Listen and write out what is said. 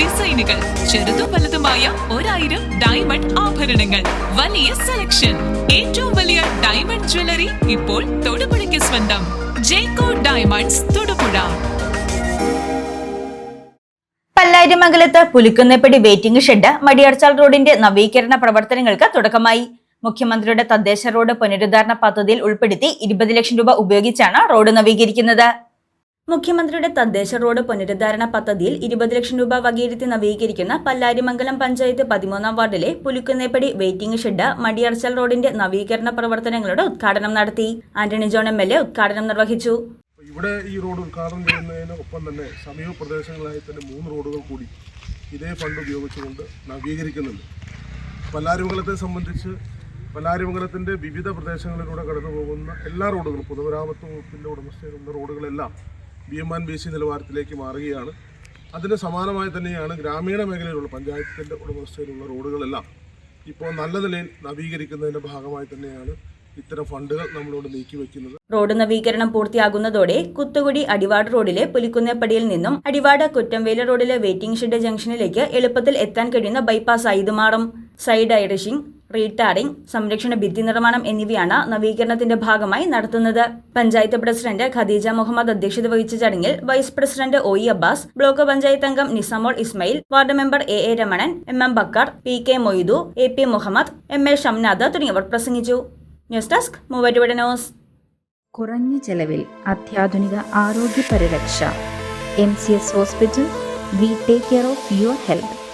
ഡിസൈനുകൾ ചെറുതും വലുതുമായ ഒരായിരം ഡയമണ്ട് ആഭരണങ്ങൾ. വലിയ സെലക്ഷൻ ഏറ്റവും വലിയ ഡയമണ്ട് ജ്വല്ലറി ഇപ്പോൾ തൊടുപുഴയ്ക്ക് സ്വന്തം. ജേക്കോ ഡയമണ്ട്സ് തൊടുപുഴ. പല്ലാരിമംഗലത്ത് പുലിക്കുന്നപ്പടി വെയിറ്റിംഗ് ഷെഡ് മടിയർച്ചാൽ റോഡിന്റെ നവീകരണ പ്രവർത്തനങ്ങൾക്ക് തുടക്കമായി. മുഖ്യമന്ത്രിയുടെ തദ്ദേശ റോഡ് പുനരുദ്ധാരണ പദ്ധതിയിൽ ഉൾപ്പെടുത്തി ഇരുപത് ലക്ഷം രൂപ ഉപയോഗിച്ചാണ് റോഡ് നവീകരിക്കുന്നത്. മുഖ്യമന്ത്രിയുടെ തദ്ദേശ റോഡ് പുനരുദ്ധാരണ പദ്ധതിയിൽ ഇരുപത് ലക്ഷം രൂപ വകയിരുത്തി നവീകരിക്കുന്ന പല്ലാരിമംഗലം പഞ്ചായത്ത് പതിമൂന്നാം വാർഡിലെ പുലിക്കുന്നേപ്പടി വെയിറ്റിംഗ് ഷെഡ് മടിയർച്ചൽ റോഡിന്റെ നവീകരണ പ്രവർത്തനങ്ങളുടെ ഉദ്ഘാടനം നടത്തി. Antony John M L A ഉദ്ഘാടനം നിർവഹിച്ചു. ഇവിടെ ഈ റോഡ് ഉദ്ഘാടനം ചെയ്യുന്നതിന് ഒപ്പം തന്നെ സമീപ പ്രദേശങ്ങളായി തന്നെ മൂന്ന് റോഡുകൾ കൂടി ഇതേ ഫണ്ട് ഉപയോഗിച്ചുകൊണ്ട് നവീകരിക്കുന്നുണ്ട്. പല്ലാരിമംഗലത്തെ സംബന്ധിച്ച് പല്ലാരിമംഗലത്തിന്റെ വിവിധ പ്രദേശങ്ങളിലൂടെ കടന്നു പോകുന്ന എല്ലാ റോഡുകളും പൊതുമരാമത്ത് വകുപ്പിന്റെ ഉടമസ്ഥയിലുള്ള റോഡുകളെല്ലാം B M and B C നിലവാരത്തിലേക്ക് മാറുകയാണ്. അതിന് സമാനമായി തന്നെയാണ് ഗ്രാമീണ മേഖലയിലുള്ള പഞ്ചായത്തിന്റെ ഉടമസ്ഥയിലുള്ള റോഡുകളെല്ലാം ഇപ്പോൾ നല്ല നിലയിൽ നവീകരിക്കുന്നതിന്റെ ഭാഗമായി തന്നെയാണ് ഇത്തരം ഫണ്ടുകൾ നമ്മളോട് നീക്കി വെക്കുന്നത്. റോഡ് നവീകരണം പൂർത്തിയാകുന്നതോടെ കുത്തുകുടി അടിവാട് റോഡിലെ പുലിക്കുന്നപ്പടിയിൽ നിന്നും അടിവാട് കുറ്റംവേല റോഡിലെ വെയിറ്റിംഗ് ഷെഡ് ജംഗ്ഷനിലേക്ക് എളുപ്പത്തിൽ എത്താൻ കഴിയുന്ന ബൈപ്പാസ് ഇത് മാറും. സൈഡ് ഐറിഷിംഗ് റീടാറിംഗ് സംരക്ഷണ ഭിത്തി നിർമ്മാണം എന്നിവയാണ് നവീകരണത്തിന്റെ ഭാഗമായി നടത്തുന്നത്. പഞ്ചായത്ത് പ്രസിഡന്റ് ഖദീജ മുഹമ്മദ് അധ്യക്ഷത വഹിച്ച ചടങ്ങിൽ vice president O E Abbas block panchayat അംഗം Nisamol Ismail ward member A A Ramanan M M Bakkar P K Moidu A P Muhammad M A Shamnath തുടങ്ങിയവർ പ്രസംഗിച്ചു. News desk Muvattupuzha news. കുറഞ്ഞ ചെലവിൽ അത്യാധുനിക ആരോഗ്യ പരിരക്ഷ M C S hospital we take care of your health.